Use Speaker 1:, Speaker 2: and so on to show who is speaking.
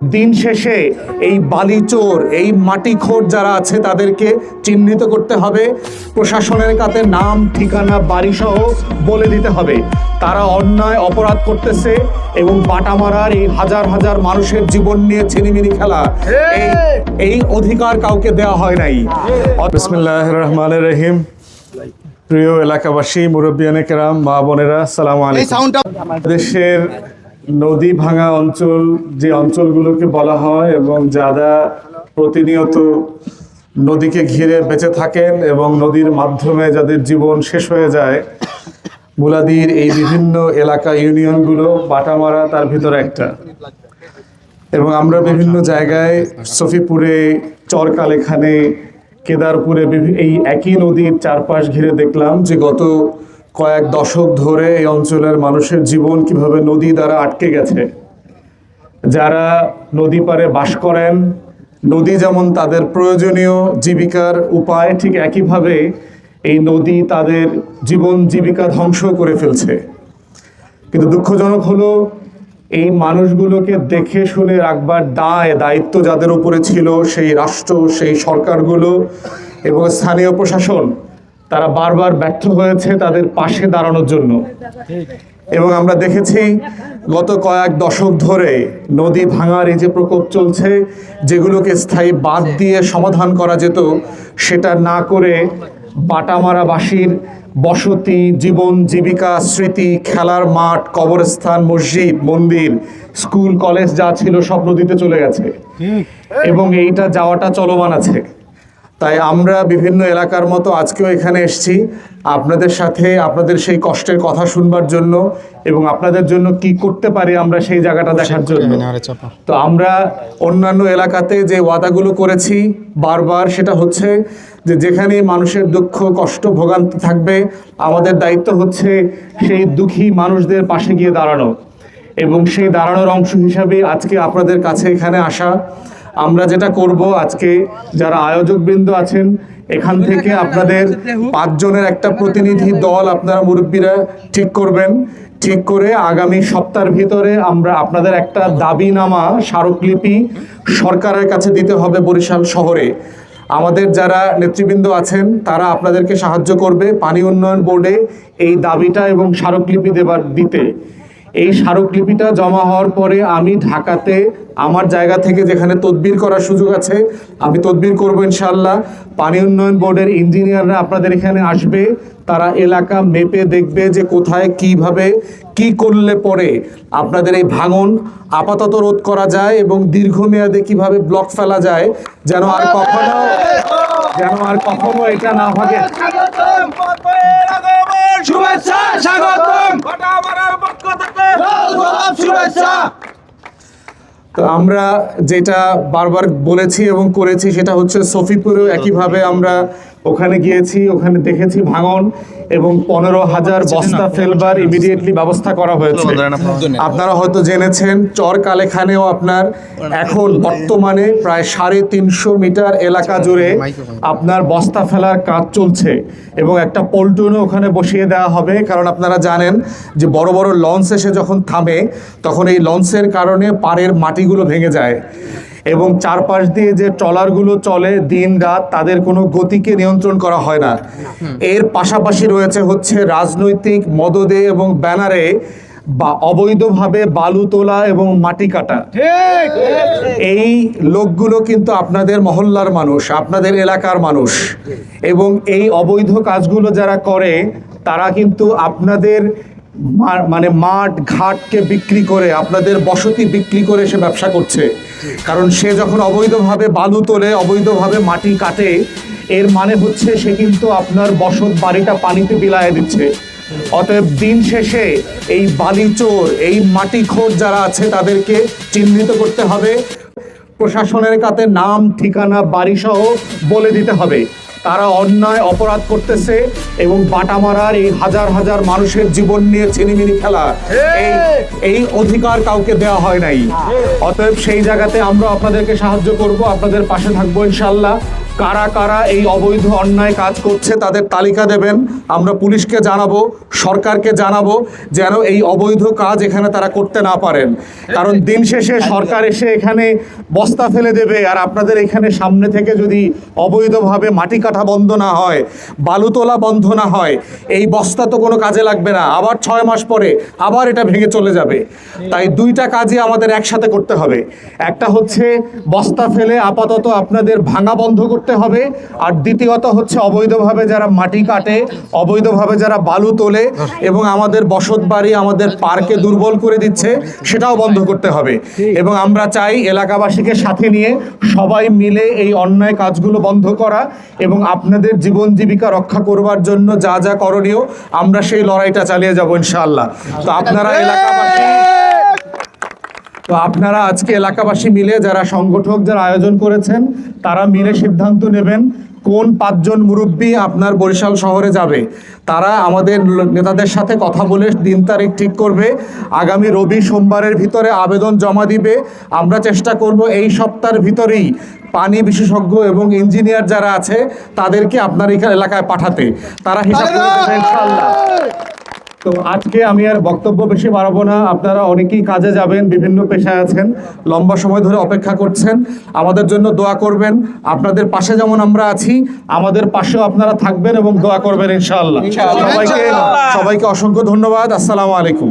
Speaker 1: দিন শেষে এই বালিচোর এই মাটিখোর যারা আছে তাদেরকে চিহ্নিত করতে হবে। প্রশাসনের কাছে নাম ঠিকানা বাড়ি সহ বলে দিতে হবে। তারা অন্যায় অপরাধ করতেছে এবং বাটা মারার এই হাজার হাজার মানুষের জীবন নিয়ে ছিনিমিনি খেলা। এই এই অধিকার কাউকে দেওয়া হয় নাই। বিসমিল্লাহ রহমান রহিম প্রিয় এলাকাবাসী মুরব্বিয়ানে কেরাম মা বোনেরা সালাম আলাইকুম। দেশের নদী ভাঙা অঞ্চল, যে অঞ্চলগুলোকে বলা হয় এবং যারা প্রতিনিয়ত নদীকে ঘিরে বেঁচে থাকেন এবং নদীর মাধ্যমে যাদের জীবন শেষ হয়ে যায়, মুলাদির এই বিভিন্ন এলাকা ইউনিয়নগুলো, বাটামারা তার ভিতরে একটা। এবং আমরা বিভিন্ন জায়গায় সফিপুরে চরকাল এখানে কেদারপুরে এই একই নদীর চারপাশ ঘিরে দেখলাম যে গত কয়েক দশক ধরে এই অঞ্চলের মানুষের জীবন কীভাবে নদী দ্বারা আটকে গেছে। যারা নদী পারে বাস করেন, নদী যেমন তাদের প্রয়োজনীয় জীবিকার উপায়, ঠিক একইভাবে এই নদী তাদের জীবন জীবিকা ধ্বংস করে ফেলছে। কিন্তু দুঃখজনক হলো, এই মানুষগুলোকে দেখে শুনে রাখবার দায়, দায়িত্ব যাদের উপরে ছিল সেই রাষ্ট্র, সেই সরকারগুলো এবং স্থানীয় প্রশাসন তারা বারবার ব্যর্থ হয়েছে তাদের পাশে দাঁড়ানোর জন্য। এবং আমরা দেখেছি গত কয়েক দশক ধরে নদী ভাঙার এই যে প্রকোপ চলছে যেগুলোকে স্থায়ী বাদ দিয়ে সমাধান করা যেত সেটা না করে বাটামারাবাসীর বসতি জীবন জীবিকা স্মৃতি খেলার মাঠ কবরস্থান মসজিদ মন্দির স্কুল কলেজ যা ছিল সব নদীতে চলে গেছে। এবং এইটা যাওয়াটা চলমান আছে। তাই আমরা বিভিন্ন এলাকার মতো আজকেও এখানে এসেছি আপনাদের সাথে আপনাদের সেই কষ্টের কথা শুনবার জন্য এবং আপনাদের জন্য কি করতে পারি আমরা সেই জায়গাটা দেখার জন্য। তো আমরা অন্যান্য এলাকাতে যে ওয়াদাগুলো করেছি বারবার সেটা হচ্ছে যে যেখানে মানুষের দুঃখ কষ্ট ভোগান্তি থাকবে আমাদের দায়িত্ব হচ্ছে সেই দুঃখী মানুষদের পাশে গিয়ে দাঁড়ানো। এবং সেই দাঁড়ানোর অংশ হিসাবে আজকে আপনাদের কাছে এখানে আসা। আমরা যেটা করব আজকে যারা আয়োজকবৃন্দ আছেন, এখান থেকে আপনাদের পাঁচজনের একটা প্রতিনিধি দল আপনারা মুরব্বীরা ঠিক করবেন। ঠিক করে আগামী সপ্তাহের ভিতরে আমরা আপনাদের একটা দাবিনামা, স্মারকলিপি সরকারের কাছে দিতে হবে বরিশাল শহরে। আমাদের যারা নেতৃবৃন্দ আছেন, তারা আপনাদেরকে সাহায্য করবে পানি উন্নয়ন বোর্ডে এই দাবিটা এবং স্মারকলিপি দেবার দিতে। এই স্মারকলিপিটা জমা হওয়ার পরে আমি ঢাকাতে আমার জায়গা থেকে যেখানে তদবির করার সুযোগ আছে, আমি তদবির করব ইনশাল্লাহ পানি উন্নয়ন বোর্ডের ইঞ্জিনিয়াররা আপনাদের এখানে আসবে, তারা এলাকা মেপে দেখবে যে কোথায়, কীভাবে, কি করলে পরে আপনাদের এই ভাঙন আপাতত রোধ করা যায় এবং দীর্ঘমেয়াদে কীভাবে ব্লক ফেলা যায়, যেন আর কখনো যেন আর কখনো এটা না ভাগে
Speaker 2: শুভেচ্ছা
Speaker 1: তো আমরা যেটা বারবার বলেছি এবং করেছি সেটা হচ্ছে সফিপুরেও একইভাবে আমরা ওখানে গিয়েছি ওখানে দেখেছি ভাঙন এবং পনেরো হাজার বস্তা ফেলবার ইমিডিয়েটলি ব্যবস্থা করা হয়েছে আপনারা হয়তো জেনেছেন চর কালেখানেও আপনার এখন বর্তমানে প্রায় সাড়ে তিনশো মিটার এলাকা জুড়ে আপনার বস্তা ফেলার কাজ চলছে এবং একটা পল্টুনও ওখানে বসিয়ে দেওয়া হবে কারণ আপনারা জানেন যে বড় বড় লঞ্চ এসে যখন থামে তখন এই লঞ্চের কারণে পাড়ের মাটিগুলো ভেঙে যায় এবং চারপাশ দিয়ে যে ট্রলারগুলো চলে দিন রাত তাদের কোনো গতিকে নিয়ন্ত্রণ করা হয় না। এর পাশাপাশি রয়েছে হচ্ছে রাজনৈতিক মদদে এবং ব্যানারে বা অবৈধভাবে বালু তোলা এবং মাটি কাটা। এই লোকগুলো কিন্তু আপনাদের মহল্লার মানুষ আপনাদের এলাকার মানুষ। এবং এই অবৈধ কাজগুলো যারা করে তারা কিন্তু আপনাদের মানে মাঠ ঘাটকে বিক্রি করে আপনাদের বসতি বিক্রি করে সে ব্যবসা করছে। কারণ সে যখন অবৈধভাবে বালু তোলে, অবৈধভাবে মাটি কাটে, এর মানে হচ্ছে সে কিন্তু আপনার বসত বাড়িটা পানিতে বিলায় দিচ্ছে। অতএব দিন শেষে এই বালি চোর, এই মাটি খোর যারা আছে তাদেরকে চিহ্নিত করতে হবে। প্রশাসনের কাছে নাম, ঠিকানা, বাড়িসহ বলে দিতে হবে। তারা অন্যায় অপরাধ করতেছে এবং বাটা মারার এই হাজার হাজার মানুষের জীবন নিয়ে ছিনিমিনি খেলা। এই! এই অধিকার কাউকে দেওয়া হয় নাই। অতএব সেই জায়গাতে আমরা আপনাদেরকে সাহায্য করব আপনাদের পাশে থাকব ইনশাল্লাহ কারা কারা এই অবৈধ অন্যায় কাজ করছে তাদের তালিকা দেবেন। আমরা পুলিশকে জানাব, সরকারকে জানাব যেন এই অবৈধ কাজ এখানে তারা করতে না পারেন। কারণ দিন শেষে সরকার এসে এখানে বস্তা ফেলে দেবে আর আপনাদের এখানে সামনে থেকে যদি অবৈধভাবে মাটি কাটা বন্ধ না হয়, বালু তোলা বন্ধ না হয়, এই বস্তা তো কোনো কাজে লাগবে না। আবার ছয় মাস পরে আবার এটা ভেঙে চলে যাবে। তাই দুইটা কাজই আমাদের একসাথে করতে হবে। একটা হচ্ছে বস্তা ফেলে আপাতত আপনাদের ভাঙা বন্ধ করতে হবে। আর দ্বিতীয়ত হচ্ছে অবৈধভাবে যারা মাটি কাটে, অবৈধভাবে যারা বালু তোলে এবং আমাদের বসত বাড়ি আমাদের পার্কে দুর্বল করে দিচ্ছে, সেটাও বন্ধ করতে হবে। এবং আমরা চাই এলাকাবাসীকে সাথে নিয়ে সবাই মিলে এই অন্যায় কাজগুলো বন্ধ করা এবং আপনাদের জীবন জীবিকা রক্ষা করবার জন্য যা যা করণীয়, আমরা সেই লড়াইটা চালিয়ে যাব ইনশাআল্লাহ। তো আপনারা এলাকাবাসী তো আপনারা আজকে এলাকাবাসী মিলে যারা সংগঠক যারা আয়োজন করেছেন, তারা মিলে সিদ্ধান্ত নেবেন কোন পাঁচজন মুরব্বী আপনার বরিশাল শহরে যাবে। তারা আমাদের নেতাদের সাথে কথা বলে দিন তারিখ ঠিক করবে। আগামী রবি সোমবারের ভিতরে আবেদন জমা দিবে। আমরা চেষ্টা করব এই সপ্তাহের ভিতরেই পানি বিশেষজ্ঞ এবং ইঞ্জিনিয়ার যারা আছে, তাদেরকে আপনার এলাকায় পাঠাতে। তারা হিসাব করে তো আজকে আমি আর বক্তব্য বেশি বাড়াবো না। আপনারা অনেকেই কাজে যাবেন বিভিন্ন পেশায় আছেন লম্বা সময় ধরে অপেক্ষা করছেন। আমাদের জন্য দোয়া করবেন। আপনাদের পাশে যেমন আমরা আছি আমাদের পাশেও আপনারা থাকবেন এবং দোয়া করবেন ইনশাআল্লাহ। সবাইকে সবাইকে অসংখ্য ধন্যবাদ। আসসালামু আলাইকুম।